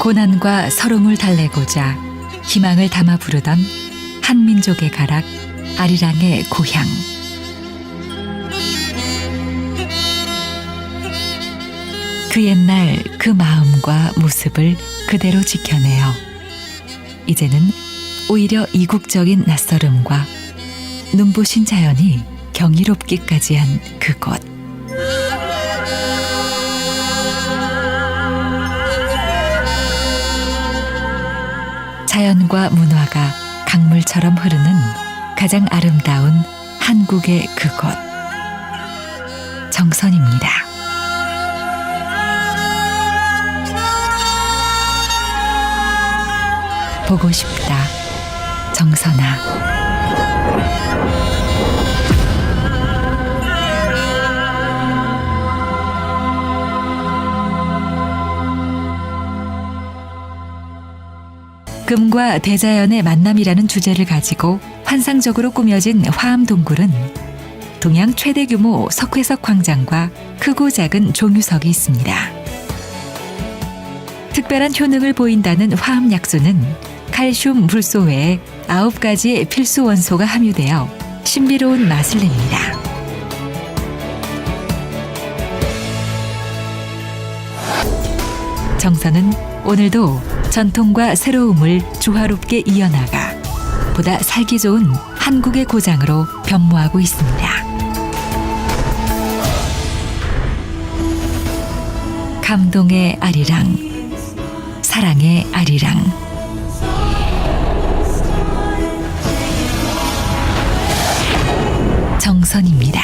고난과 서름을 달래고자 희망을 담아 부르던 한민족의 가락 아리랑의 고향. 그 옛날 그 마음과 모습을 그대로 지켜내어 이제는 오히려 이국적인 낯설음과 눈부신 자연이 경이롭기까지 한 그곳. 자연과 문화가 강물처럼 흐르는 가장 아름다운 한국의 그곳. 정선입니다. 보고 싶다. 정선아. 금과 대자연의 만남이라는 주제를 가지고 환상적으로 꾸며진 화암 동굴은 동양 최대 규모 석회석 광장과 크고 작은 종유석이 있습니다. 특별한 효능을 보인다는 화합약수는 칼슘 물소 외에 아홉 가지의 필수 원소가 함유되어 신비로운 맛을 냅니다. 정선은 오늘도 전통과 새로움을 조화롭게 이어나가 보다 살기 좋은 한국의 고장으로 변모하고 있습니다. 감동의 아리랑, 사랑의 아리랑. 정선입니다.